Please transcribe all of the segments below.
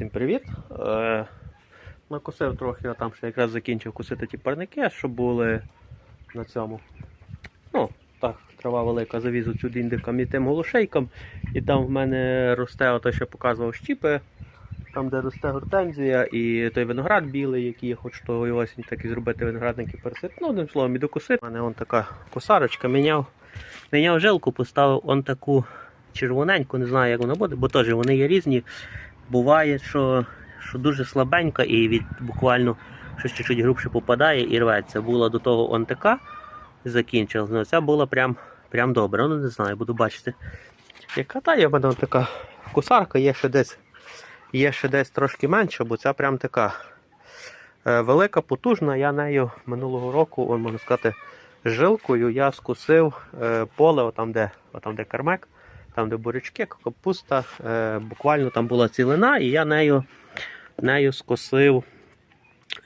Всім привіт. Е, накосив трохи, а там ще якраз закінчив косити ті парники, що були на цьому. Ну, так, трава велика, завізу сюди індикам і тим голошейкам. І там в мене росте, ото що показував щіпи, там де росте гортензія і той виноград білий, який я хочу того осінь так і зробити виноградники пересити. Ну, одним словом, і докусити. У мене он така косарочка, міняв, міняв жилку, поставив он таку червоненьку, не знаю, як вона буде, бо теж вони є різні. Буває, що, що дуже слабенька і від буквально щось чуть-чуть грубше попадає і рветься. Була до того ОНТК, закінчилась. Ну, ця була прям, прям добра. Ну не знаю, буду бачити. Яка та є в мене така косарка, є ще десь, є ще десь трошки менша, бо ця прям така е, велика, потужна. Я нею минулого року, можна сказати, жилкою я скусив е, поле, отам де, отам де кармек там, де бурячки, капуста, е, буквально там була цілина, і я нею, нею скосив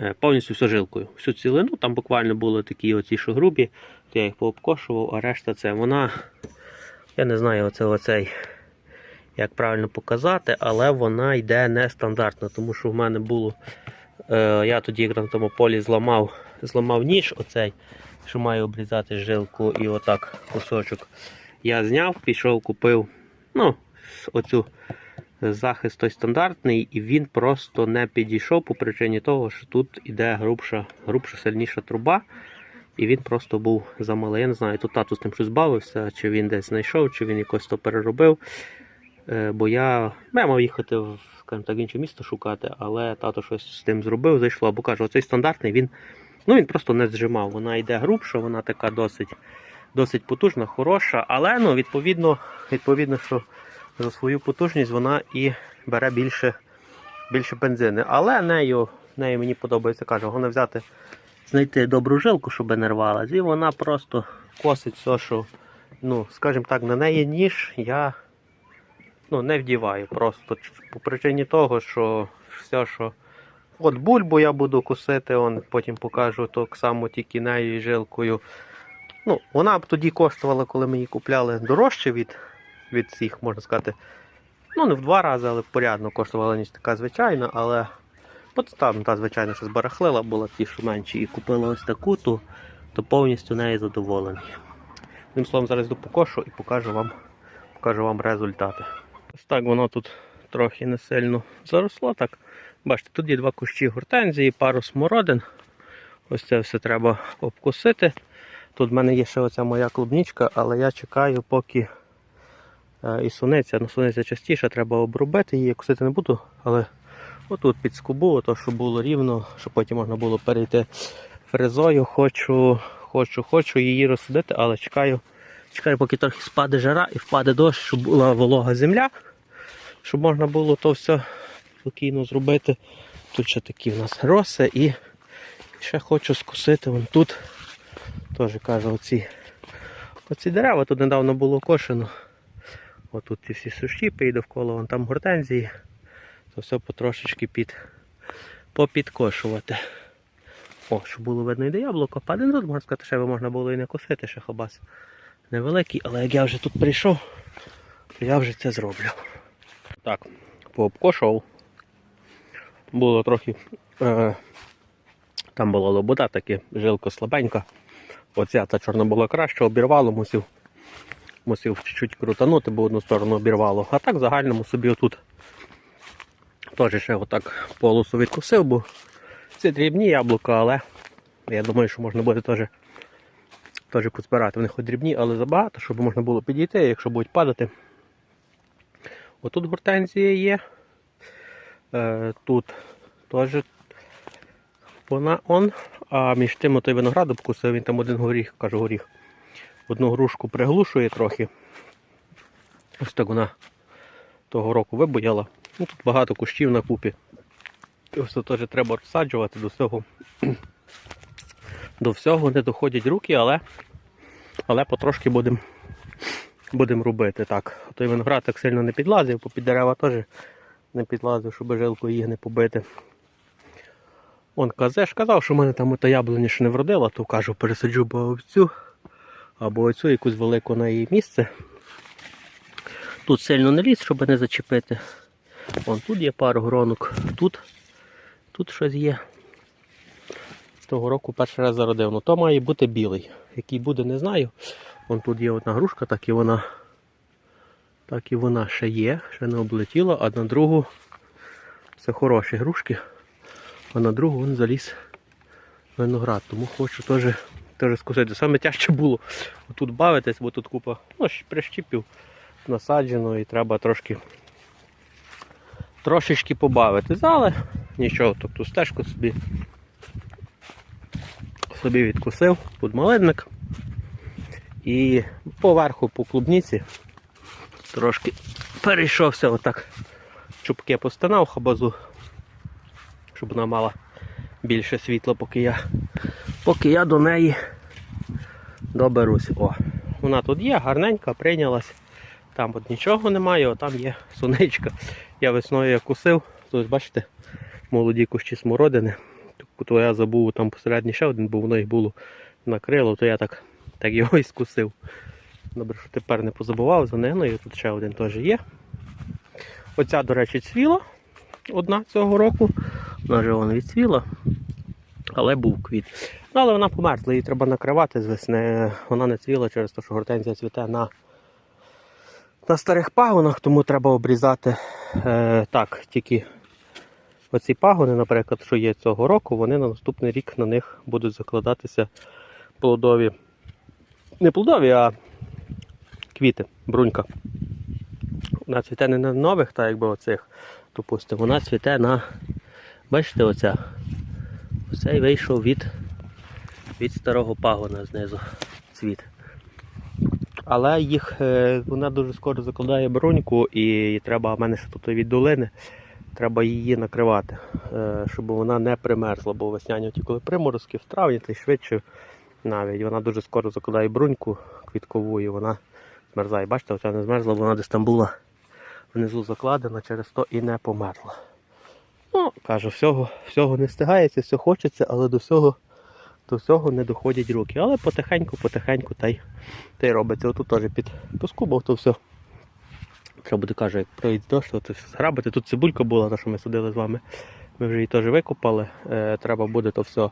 е, повністю всю жилкою. Всю цілину, там буквально були такі оці що грубі, я їх пообкошував, а решта це вона, я не знаю, оце, оцей, як правильно показати, але вона йде нестандартно, тому що в мене було. Е, я тоді на тому полі зламав, зламав ніж, оцей, що має обрізати жилку, і отак кусочок я зняв, пішов, купив ну, оцю захист той стандартний, і він просто не підійшов по причині того, що тут іде грубша, грубша сильніша труба. І він просто був замалий. Я не знаю, тут тату з тим щось збавився, чи він десь знайшов, чи він якось то переробив. Е, Бо я, я мав їхати в так, інше місто шукати, але тато щось з тим зробив, зайшло. Або кажу, оцей стандартний він ну, він просто не зжимав. Вона йде грубша, вона така досить досить потужна, хороша, але ну, відповідно, відповідно, що за свою потужність вона і бере більше більше бензини. Але нею, нею мені подобається, кажу, головне взяти, знайти добру жилку, щоб не рвалась, і вона просто косить все, що, ну, скажімо так, на неї ніж я ну, не вдіваю. Просто по причині того, що все, що. От бульбу я буду косити, потім покажу так само тільки нею і жилкою. Ну, Вона б тоді коштувала, коли ми її купляли дорожче від від цих, можна сказати. Ну, не в два рази, але порядно коштувала, ніж така звичайна, але от там та звичайно що збарахлила, була ті, що менші, і купила ось таку, то, то повністю нею задоволений. Тим словом, зараз йду покошу і покажу вам, покажу вам результати. Ось так воно тут трохи не сильно заросло. так. Бачите, тут є два кущі гортензії, пару смородин. Ось це все треба обкусити. Тут в мене є ще оця моя клубнічка, але я чекаю, поки е, і суниця, ну суниця частіше, треба обробити її, косити не буду, але отут під скобу, ото, щоб було рівно, щоб потім можна було перейти фрезою. Хочу, хочу, хочу її розсадити, але чекаю, чекаю, поки трохи спаде жара і впаде дощ, щоб була волога земля, щоб можна було то все спокійно зробити. Тут ще такі в нас роси і ще хочу скосити вон тут. Теж кажу, оці, оці дерева тут недавно було кошено. Отут ці всі сущіпи і довкола вон там гортензії. То все потрошечки під, попідкошувати. О, щоб було видно йде яблуко, паде Ну, тут, можна сказати, ще можна було і не косити, ще хабас невеликий, але як я вже тут прийшов, то я вже це зроблю. Так, пообкошував. Було трохи. Е, там була лобода, таке жилко слабенька. Оця та чорна була краще, обірвало, мусив мусив чуть-чуть крутанути, бо одну сторону обірвало. А так в загальному собі отут теж ще отак полосу відкусив, бо це дрібні яблука, але я думаю, що можна буде теж теж позбирати. Вони хоч дрібні, але забагато, щоб можна було підійти, якщо будуть падати. Отут гортензія є. Е, Тут теж вона он, а між тим той виноград обкусив, він там один горіх, кажу горіх. Одну грушку приглушує трохи. Ось так вона того року вибояла. Ну, Тут багато кущів на купі. Ось тут теж треба розсаджувати до всього. До всього не доходять руки, але але потрошки будемо будем робити. так. Той виноград так сильно не підлазив, бо під дерева теж не підлазив, щоб жилку їх не побити. Он Казеш казав, що в мене там ото яблуня ще не вродила, то кажу, пересаджу або цю, або оцю якусь велику на її місце. Тут сильно не ліз, щоб не зачепити. Вон тут є пару гронок, тут, тут щось є. Того року перший раз зародив. Ну то має бути білий. Який буде, не знаю. Вон тут є одна грушка, так і вона. Так і вона ще є, ще не облетіла, а на другу це хороші грушки. А на другу він заліз виноград. Тому хочу теж, теж скусити. Саме тяжче було тут бавитись, бо тут купа ну, прищіпів насаджено і треба трошки трошечки побавитись, але нічого, тобто стежку собі собі відкусив під малинник. І поверху по клубніці трошки перейшовся отак. Чубки постанав хабазу, щоб вона мала більше світла, поки я, поки я до неї доберусь. О, вона тут є, гарненька, прийнялась. Там от нічого немає, о, там є сонечка. Я весною як кусив, тут бачите, молоді кущі смородини. То я забув там посередній ще один, бо воно їх було накрило, то я так, так його і скусив. Добре, що тепер не позабував за нею, і тут ще один теж є. Оця, до речі, цвіла одна цього року. Вже вона відцвіла, але був квіт. Ну, але вона померзла, її треба накривати з весни. Вона не цвіла через те, що гортензія цвіте на, на старих пагонах, тому треба обрізати е, так, тільки оці пагони, наприклад, що є цього року, вони на наступний рік на них будуть закладатися плодові. Не плодові, а квіти, брунька. Вона цвіте не на нових, так якби оцих, допустимо, вона цвіте на. Бачите, оця. Оцей вийшов від, від старого пагона знизу цвіт. Але їх е, вона дуже скоро закладає бруньку і треба в мене ще тут від долини. Треба її накривати, е, щоб вона не примерзла, бо весняні ті, коли приморозки в травні, то й швидше навіть. Вона дуже скоро закладає бруньку квіткову і вона змерзає. Бачите, оця не змерзла, вона десь там була внизу закладена, через то і не померла. Ну, кажу, всього, всього не стигається, все хочеться, але до всього, до всього не доходять руки. Але потихеньку, потихеньку та й, та й робиться. Отут теж під поскубав, то все. Треба буде, каже, як пройде дощ, то все зграбити. Тут цибулька була, та що ми садили з вами. Ми вже її теж викопали. Е, треба буде то все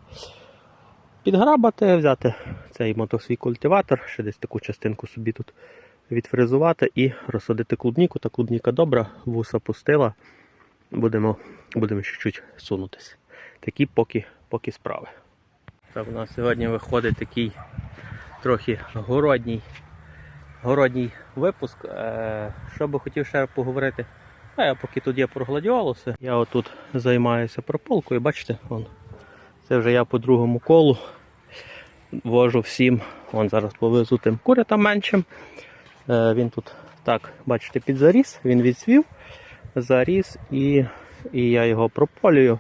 підграбати, взяти цей мотосвій культиватор, ще десь таку частинку собі тут відфрезувати і розсадити клубніку. Та клубніка добра, вуса пустила. Будемо, будемо ще чуть сунутися. Такі поки, поки справи. Так, у нас сьогодні виходить такий трохи городній, городній випуск. Е, що би хотів ще поговорити. А я поки тут є про гладіолуси. Я отут займаюся прополкою, бачите, вон, це вже я по другому колу вожу всім. Вон зараз повезу тим курятам меншим. Е, він тут так, бачите, підзаріс, він відсвів, заріс і, і я його прополюю.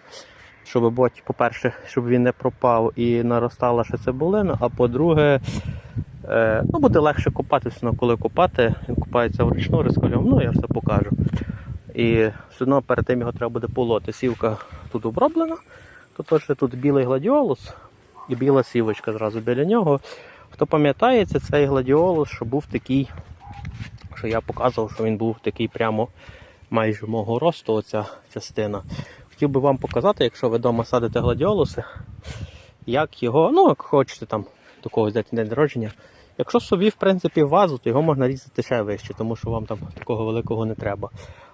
Щоб, по-перше, щоб він не пропав і наростала ще цибулина, а по-друге, е, ну, буде легше копатися, ну, коли копати, він купається вручну рискольом, ну я все покажу. І все одно перед тим його треба буде полоти. Сівка тут оброблена, то теж тут білий гладіолус і біла сівочка зразу біля нього. Хто пам'ятає, це цей гладіолус, що був такий, що я показував, що він був такий прямо майже мого росту, оця частина. Хотів би вам показати, якщо ви вдома садите гладіолуси, як його, ну, як хочете там до когось дати день народження. Якщо собі, в принципі, вазу, то його можна різати ще вище, тому що вам там такого великого не треба.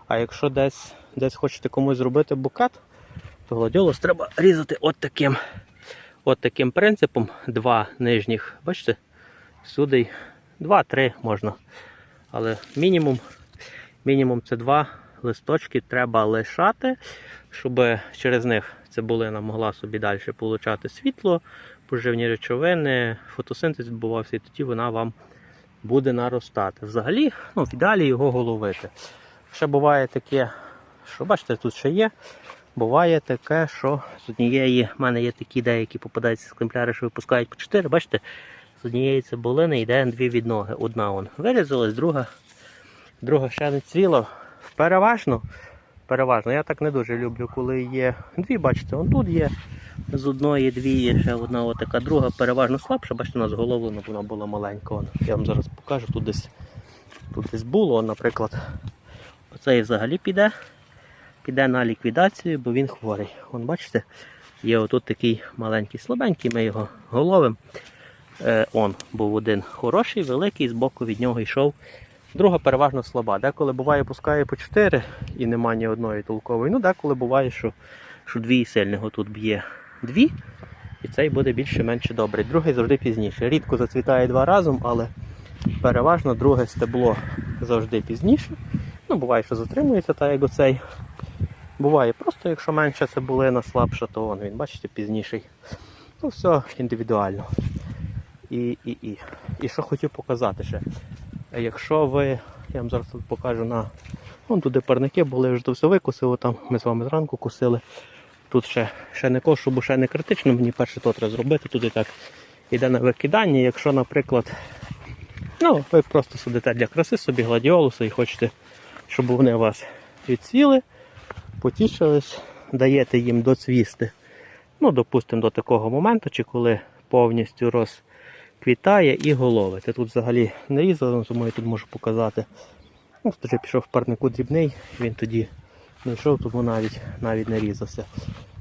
А якщо десь, десь хочете комусь зробити букет, то гладіолус треба різати от таким, от таким принципом. Два нижніх, бачите, сюди два-три можна. Але мінімум, мінімум це два листочки треба лишати, щоб через них цибулина могла собі далі получати світло, поживні речовини, фотосинтез відбувався, і тоді вона вам буде наростати. Взагалі, ну, в ідеалі його головити. Ще буває таке, що бачите, тут ще є. Буває таке, що з однієї, в мене є такі деякі попадаються екземпляри, що випускають по 4, бачите, з однієї цибулини йде дві відноги. Одна вирізалась, друга, друга ще не цвіла. Переважно, переважно, я так не дуже люблю, коли є дві, бачите, вон тут є. З одної дві є ще одна отака, друга переважно слабша, бачите, у нас головлена, вона була маленька. Вон. Я вам зараз покажу, тут десь, тут десь було, наприклад, оцей взагалі піде. піде на ліквідацію, бо він хворий. Вон бачите, є отут такий маленький слабенький, ми його головим. Е, он був один хороший, великий, збоку від нього йшов. Друга переважно слаба. Деколи буває, пускає по 4 і нема ні одної толкової. Ну, деколи буває, що, що дві сильного тут б'є дві, і цей буде більше-менше добрий. Другий завжди пізніше. Рідко зацвітає два разом, але переважно друге стебло завжди пізніше. Ну, буває, що затримується, так як оцей. Буває просто, якщо менша цибулина, слабша, то він, бачите, пізніший. Ну, все індивідуально. І, і, і. і що хотів показати ще. Якщо ви, я вам зараз тут покажу на. Вон туди парники були, вже то все викусили, там ми з вами зранку кусили. Тут ще, ще не кошу, бо ще не критично, мені перше то зробити. Туди так іде на викидання. Якщо, наприклад, ну, ви просто сидите для краси собі гладіолуси і хочете, щоб вони вас відсіли, потішились, даєте їм доцвісти. Ну, допустимо, до такого моменту, чи коли повністю розквітає і головите. Тут взагалі не різали, тому я тут можу показати. Ну, тут вже пішов в парнику дрібний, він тоді не йшов, тому навіть, навіть не різався.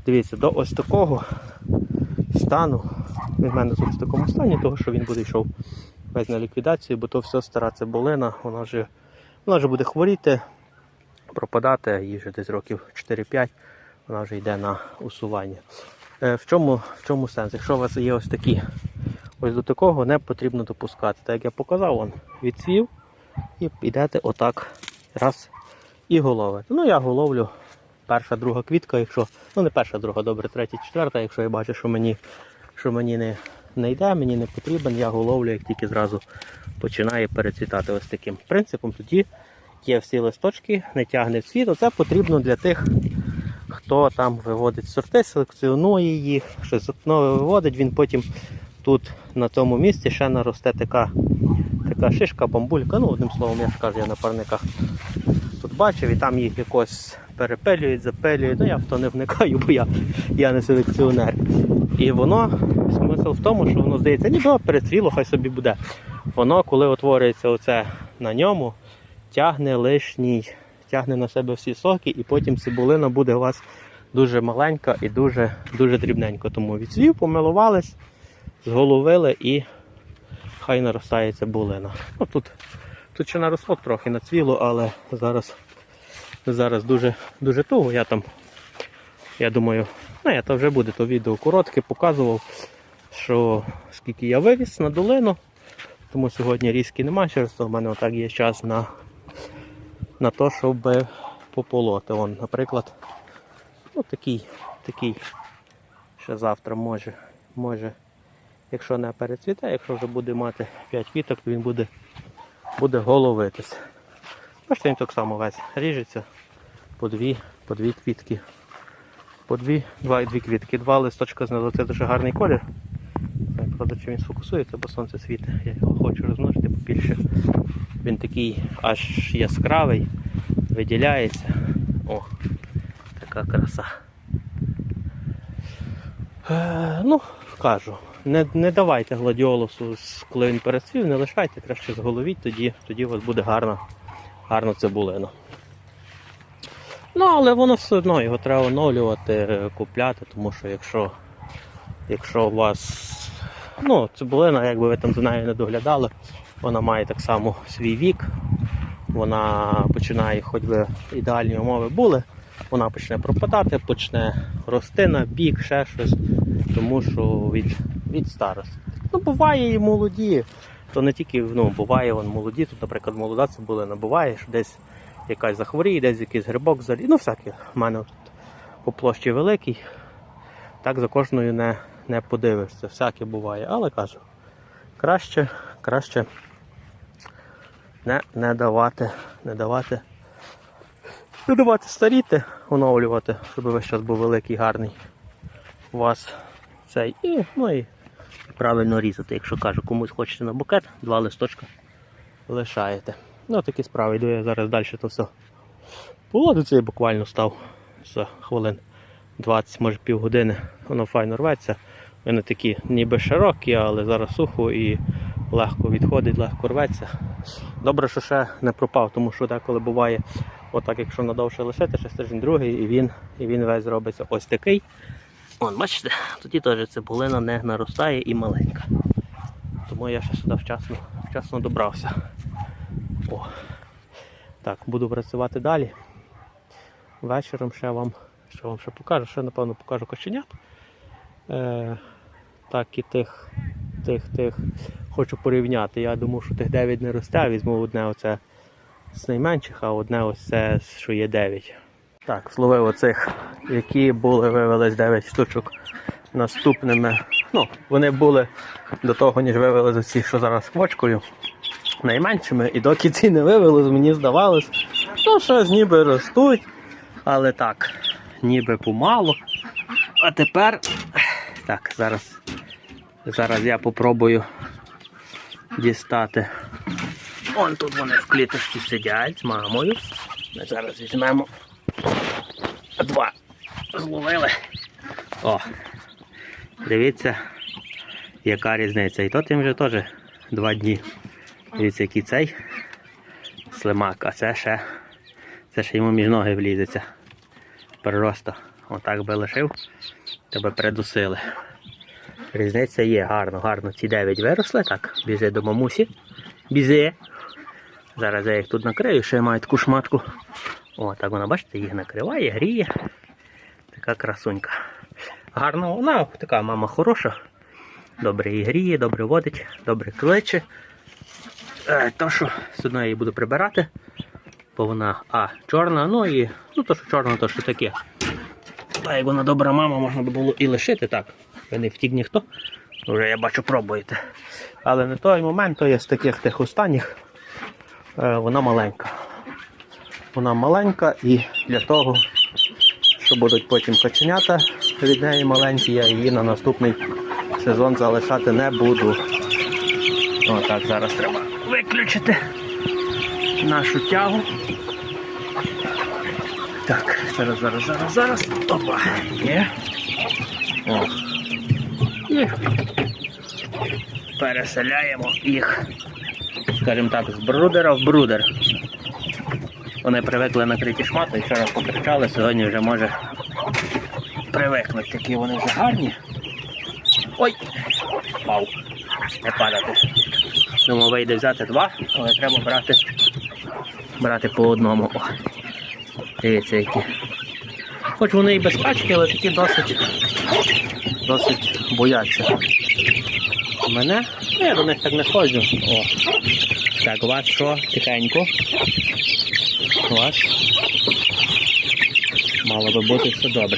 Дивіться, до ось такого стану, він в мене тут в такому стані, того, що він буде йшов весь на ліквідацію, бо то все стара цибулина, вона вже, вона вже буде хворіти, пропадати, їй вже десь років 4-5, вона вже йде на усування. Е, В чому, в чому сенс? Якщо у вас є ось такі, ось до такого не потрібно допускати. Так як я показав, он відсвів і йдете отак раз і головите. Ну я головлю перша, друга квітка, якщо, ну не перша, друга, добре, третя, четверта, якщо я бачу, що мені, що мені не, не йде, мені не потрібен, я головлю, як тільки зразу починає перецвітати ось таким принципом. Тоді є всі листочки, не тягне в світ. Це потрібно для тих, хто там виводить сорти, селекціонує їх, щось виводить, він потім тут на цьому місці ще наросте така, така шишка, бамбулька. Ну, одним словом, я ж кажу, я на парниках тут бачив, і там їх якось перепелюють, запелюють. Ну я в то не вникаю, бо я, я не селекціонер. І воно, смисл в тому, що воно здається, ніби перецвіло, хай собі буде. Воно, коли утворюється оце на ньому, тягне лишній, тягне на себе всі соки, і потім цибулина буде у вас дуже маленька і дуже, дуже дрібненько. Тому відсвів, помилувались, зголовили і хай наростає цибулина. Ну, тут, тут ще наросло трохи нацвіло, але зараз, зараз дуже, дуже туго. Я там, я думаю, ну, я то вже буде то відео коротке, показував, що скільки я вивіз на долину. Тому сьогодні різки немає, через то в мене отак є час на, на те, щоб пополоти. Вон, наприклад, ну, такий, такий ще завтра може, може, якщо не перецвіте, якщо вже буде мати 5 квіток, то він буде, буде головитись. Бачите, він так само весь ріжеться по дві, по дві квітки. По дві, два, дві квітки, два листочка знизу. Це дуже гарний колір. Правда, чи він сфокусується, бо сонце світить. Я його хочу розмножити побільше. Він такий аж яскравий, виділяється. О, така краса. Е, ну, кажу, не, не давайте гладіолусу, коли він перецвів, не лишайте, краще зголовіть, тоді, тоді у вас буде гарна, гарна цибулина. Ну, але воно все одно його треба оновлювати, купляти, тому що якщо, якщо у вас ну, цибулина, якби ви там за нею не доглядали, вона має так само свій вік, вона починає, хоч би ідеальні умови були, вона почне пропадати, почне рости на бік, ще щось, тому що від, від старості. Ну, буває і молоді, то не тільки ну, буває вон, молоді, тут, наприклад, молода цибулина, буває, що десь якась захворіє, десь якийсь грибок залі. Ну, всяке. У мене тут по площі великий. Так за кожною не, не подивишся. Всяке буває. Але кажу, краще, краще не, не давати, не давати. Не давати старіти, оновлювати, щоб весь час був великий, гарний у вас цей. І, ну і правильно різати, якщо кажу, комусь хочете на букет, два листочка лишаєте. Ну, такі справи. Йду я зараз далі то все. Було цей буквально став за хвилин 20, може півгодини. Воно файно рветься. Вони такі ніби широкі, але зараз сухо і легко відходить, легко рветься. Добре, що ще не пропав, тому що деколи буває Отак, якщо надовше лишити, ще тиждень другий, і він, і він весь зробиться ось такий. Вон, бачите, тоді теж цибулина не наростає і маленька. Тому я ще сюди вчасно, вчасно добрався. О. Так, буду працювати далі. Вечором ще вам, ще вам ще покажу, ще напевно покажу кошенят. Е, так і тих, тих, тих хочу порівняти. Я думав, що тих 9 не росте, візьму одне оце з найменших, а одне ось це, що є 9. Так, зловив оцих, які були, вивелись 9 штучок наступними. Ну, вони були до того, ніж вивели ці, що зараз квочкою, найменшими. І доки ці не вивели, мені здавалось, ну щось ніби ростуть, але так, ніби помалу. А тепер. Так, зараз, зараз я попробую дістати. Он тут вони в кліточці сидять з мамою. Ми зараз візьмемо. Зловили. О, дивіться, яка різниця. І тут їм вже теж два дні. Дивіться, який цей слимак, а це ще, це ще йому між ноги влізеться. Просто отак би лишив, тебе передусили. Різниця є гарно, гарно. Ці 9 виросли, так, бізи до мамусі. Бізи. Зараз я їх тут накрию, ще маю таку шматку. О, так вона, бачите, їх накриває, гріє. Така красунька. Гарно, вона така мама хороша. Добре її гріє, добре водить, добре кличе. Е, то, що одної її буду прибирати, бо вона А, чорна, ну і ну то, що чорна, то що таке. А як вона добра мама, можна було і лишити так. Ви не втік ніхто. Вже я бачу, пробуєте. Але на той момент, то є з таких тих останніх, е, вона маленька. Вона маленька і для того, що будуть потім каченята від неї маленькі, я її на наступний сезон залишати не буду. О, так, зараз треба виключити нашу тягу. Так, зараз, зараз, зараз, зараз. Опа, є. О. І переселяємо їх, скажімо так, з брудера в брудер. Вони привикли накриті шмати, вчора покричали, сьогодні вже може привикнуть, такі вони вже гарні. Ой! Вау! Не падати. Думаю, вийде взяти два, але треба брати, брати по одному. О. Дивіться які. Хоч вони і без качки, але такі досить, досить бояться. Мене? Ну, Я до них так не ходжу. О. Так, у вас що? Тихенько. У вас мало би бути все добре.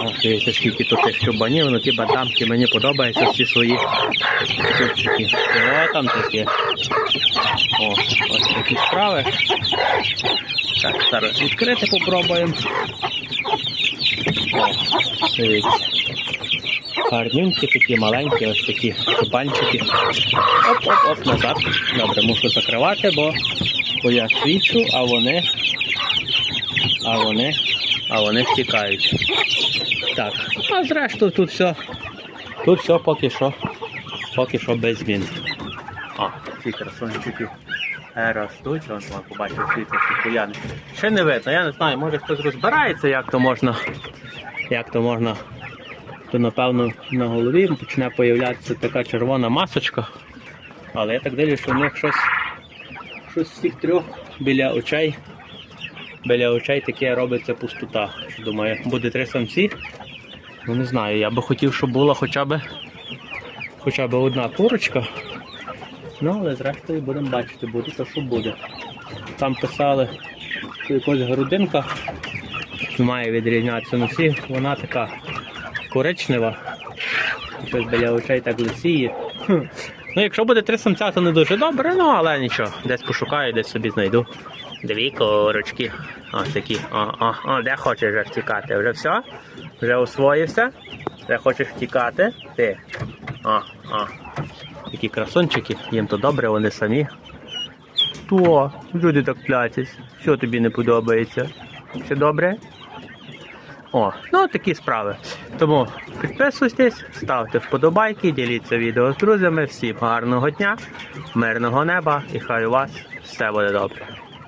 О, дивіться, скільки тут тих чубанів, ну ті бадамки мені подобаються всі свої чубчики. О, там такі. О, ось такі справи. Так, зараз відкрити попробуємо. О, дивіться. Гарнюнькі такі, маленькі, ось такі чубанчики. Оп-оп-оп, назад. Добре, мушу закривати, бо, бо я свічу, а вони. А вони. А вони втікають. Так, а зрештою тут все. Тут все поки що. Поки що без змін. А, ці красунчики е, ростуть, вон побачив світло куяни. Ще не видно, я не знаю, може хтось розбирається, як то можна. Як то можна. То напевно на голові почне появлятися така червона масочка. Але я так дивлюся, що в них щось, щось з цих трьох біля очей. Біля очей таке робиться пустота. Думаю, буде три самці. Ну не знаю, я би хотів, щоб була хоча б хоча б одна курочка. Ну, але зрештою будемо бачити, буде то, що буде. Там писали, що якась грудинка має відрізнятися на всі, вона така коричнева. Щось біля очей так лисіє. Ну, якщо буде три самця, то не дуже добре, ну але нічого, десь пошукаю, десь собі знайду. Дві корочки. Ось такі. О, о, о, де хочеш вже втікати? Вже все? Вже освоївся? Вже хочеш втікати? Ти. О, о. Такі красунчики, їм то добре, вони самі. То, люди так платять. Що тобі не подобається? Все добре? О, ну такі справи. Тому підписуйтесь, ставте вподобайки, діліться відео з друзями. Всім гарного дня, мирного неба і хай у вас все буде добре.